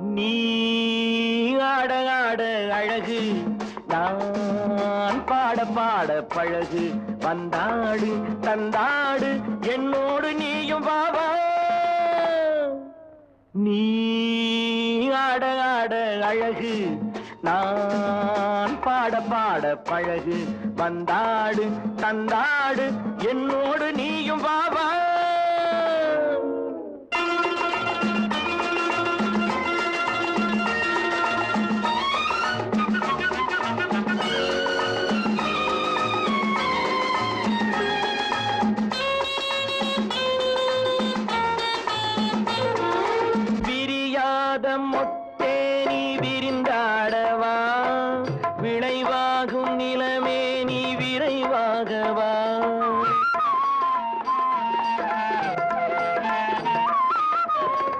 நீ ஆட ஆட அழகு நான் பாட பாட பழகு. வந்தாடு தந்தாடு என்னோடு நீயும் வாவா நீ ஆட ஆட அழகு நான் பாட பாட பழகு. வந்தாடு தந்தாடு என்னோடு நீயும் வாவா விரியாத மொட்டே நீ விரிந்தாடவா? விளைவாகும் நிலமே நீ விரைவாகவா?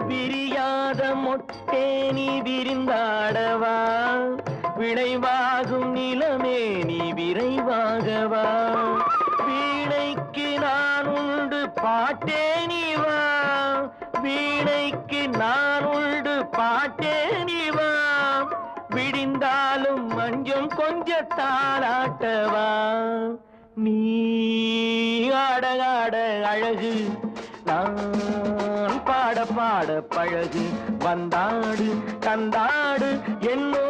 விரியாத மொட்டே நீ விரிந்தாடவா? விளைவாகும் நிலமே நீ விரைவாகவா? வீணைக்கு நான் உண்டு பாட்டே நீ மாட்டேனிவா விடிந்தாலும் மஞ்சம் கொஞ்ச தாளாட்டவா. நீ ஆடகாட அழகு. நான் பாட பாட பழகு. வந்தாடு தந்தாடு என்னோ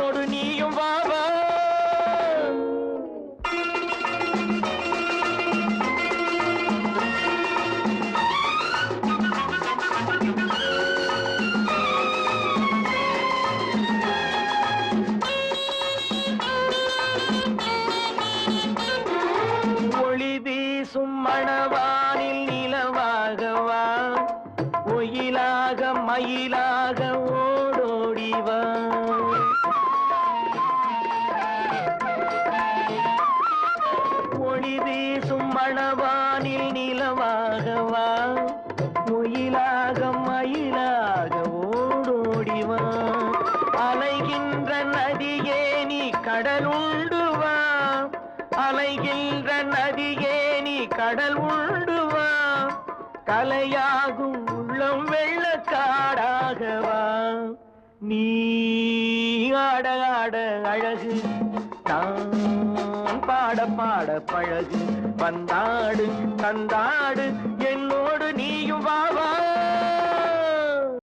வீசும் மணவானில் நிலவாகவா? ஒயிலாக மயிலாக ஓடோடிவா? ஒளி வீசும் மணவானில் நிலவாகவா? ஒயிலாக மயிலாக ஓடோடிவா? அலைகின்ற நதியே நீ கடலுண்டு அலைகின்ற நதியே நீ கடல் உண்டுவா கலையாகும் உள்ளம் வெள்ளக்காடாகவா. நீ ஆட ஆட அழகு தான் பாட பாட பழகு. வந்தாடு தந்தாடு என்னும்